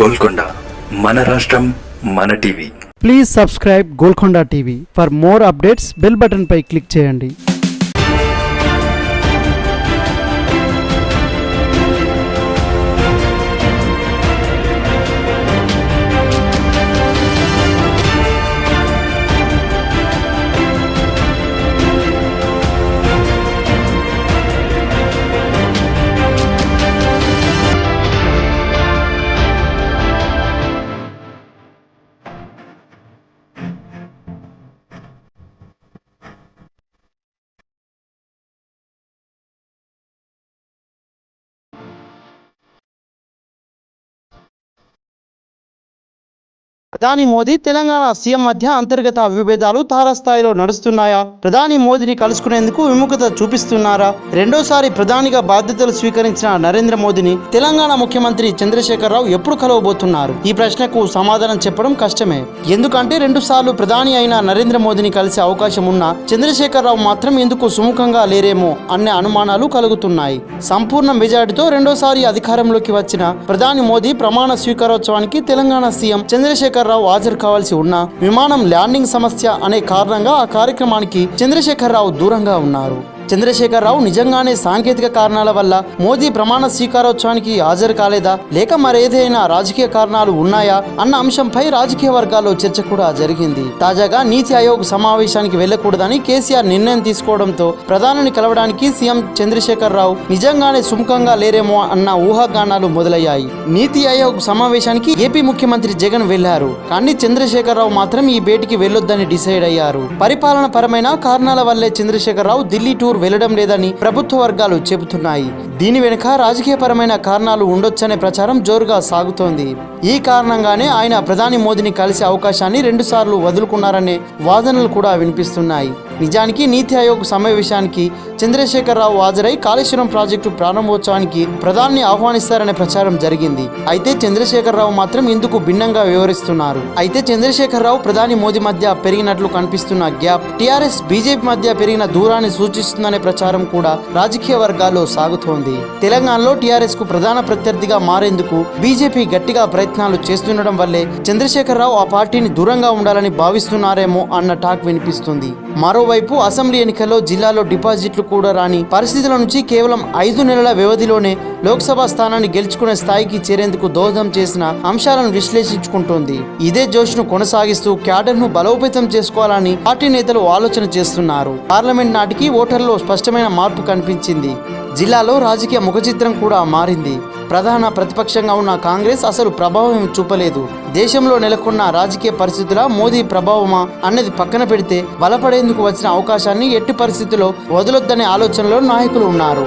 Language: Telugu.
గోల్కొండ మన రాష్ట్రం మన TV. Please subscribe Golconda TV. For more updates bell button pi click చేయండి. ప్రధాని మోదీ తెలంగాణ సీఎం మధ్య అంతర్గత విభేదాలు తారస్థాయిలో నడుస్తున్నాయా? ప్రధాని మోదీని కలుసుకునేందుకు విముఖత చూపిస్తున్నారా? రెండోసారి ప్రధానిగా బాధ్యతలు స్వీకరించిన నరేంద్ర మోదీని తెలంగాణ ముఖ్యమంత్రి చంద్రశేఖరరావు ఎప్పుడు కలవబోతున్నారు? ఈ ప్రశ్నకు సమాధానం చెప్పడం కష్టమే. ఎందుకంటే రెండు సార్లు ప్రధాని అయిన నరేంద్ర మోదీని కలిసే అవకాశం ఉన్న చంద్రశేఖరరావు మాత్రం ఎందుకు సుముఖంగా లేరేమో అనే అనుమానాలు కలుగుతున్నాయి. సంపూర్ణ మెజార్టీతో రెండోసారి అధికారంలోకి వచ్చిన ప్రధాని మోదీ ప్రమాణ స్వీకారోత్సవానికి తెలంగాణ సీఎం చంద్రశేఖరరావు హాజరు కావాల్సి ఉన్నా విమానం ల్యాండింగ్ సమస్య అనే కారణంగా ఆ కార్యక్రమానికి చంద్రశేఖర్ రావు దూరంగా ఉన్నారు. చంద్రశేఖరరావు నిజంగానే సాంకేతిక కారణాల వల్ల మోదీ ప్రమాణ స్వీకారోత్సవానికి హాజరు కాలేదా? లేక మరేదైనా రాజకీయ కారణాలు ఉన్నాయా? అన్న అంశంపై రాజకీయ వర్గాల్లో చర్చ కూడా జరిగింది. తాజాగా నీతి ఆయోగ్ సమావేశానికి వెళ్ళకూడదని కేసీఆర్ నిర్ణయం తీసుకోవడంతో ప్రధానిని కలవడానికి సీఎం చంద్రశేఖరరావు నిజంగానే సుముఖంగా లేరేమో అన్న ఊహాగానాలు మొదలయ్యాయి. నీతి ఆయోగ్ సమావేశానికి ఏపీ ముఖ్యమంత్రి జగన్ వెళ్ళారు. కానీ చంద్రశేఖరరావు మాత్రం ఈ భేటీకి వెళ్ళొద్దని డిసైడ్ అయ్యారు. పరిపాలన పరమైన కారణాల వల్లే చంద్రశేఖరరావు ఢిల్లీ టూర్ వెళ్ళడం లేదని ప్రభుత్వ వర్గాలు చెబుతున్నాయి. దీని వెనుక రాజకీయపరమైన కారణాలు ఉండొచ్చనే ప్రచారం జోరుగా సాగుతోంది. ఈ కారణంగానే ఆయన ప్రధాని మోదీని కలిసే అవకాశాన్ని రెండుసార్లు వదులుకున్నారనే వాదనలు కూడా వినిపిస్తున్నాయి. నిజానికి నీతి ఆయోగ్ సమావేశానికి చంద్రశేఖరరావు హాజరై కాళేశ్వరం ప్రాజెక్టు ప్రారంభోత్సవానికి ప్రధాని ఆహ్వానిస్తారనే ప్రచారం జరిగింది. అయితే చంద్రశేఖరరావు మాత్రం ఇందుకు భిన్నంగా వివరిస్తున్నారు అయితే చంద్రశేఖరరావు ప్రధాని మోదీ మధ్య పెరిగినట్లు కనిపిస్తున్న గ్యాప్ టీఆర్ఎస్ బీజేపీ మధ్య పెరిగిన దూరాన్ని సూచిస్తుందనే ప్రచారం కూడా రాజకీయ వర్గాల్లో సాగుతోంది. తెలంగాణలో టీఆర్ఎస్కు ప్రధాన ప్రత్యర్థిగా మారేందుకు బీజేపీ గట్టిగా ప్రయత్నాలు చేస్తుండడం వల్లే చంద్రశేఖరరావు ఆ పార్టీని దూరంగా ఉండాలని భావిస్తున్నారేమో అన్న టాక్ వినిపిస్తుంది. మరోవైపు అసెంబ్లీ ఎన్నికల్లో జిల్లాలో డిపాజిట్లు కూడా రాని పరిస్థితుల నుంచి కేవలం ఐదు నెలల వ్యవధిలోనే లోక్సభ స్థానాన్ని గెలుచుకునే స్థాయికి చేరేందుకు దోహదం చేసిన అంశాలను విశ్లేషించుకుంటోంది. ఇదే జోష్ను కొనసాగిస్తూ క్యాడర్ను బలోపేతం చేసుకోవాలని పార్టీ నేతలు ఆలోచన చేస్తున్నారు. పార్లమెంట్ నాటికి ఓటర్లో స్పష్టమైన మార్పు కనిపించింది. జిల్లాలో రాజకీయ ముఖచిత్రం కూడా మారింది. ప్రధాన ప్రతిపక్షంగా ఉన్న కాంగ్రెస్ అసలు ప్రభావం చూపలేదు. దేశంలో నెలకొన్న రాజకీయ పరిస్థితుల మోదీ ప్రభావమా అన్నది పక్కన పెడితే బలపడేందుకు వచ్చిన అవకాశాన్ని ఎట్టి పరిస్థితుల్లో వదలొద్దనే ఆలోచనలో నాయకులు ఉన్నారు.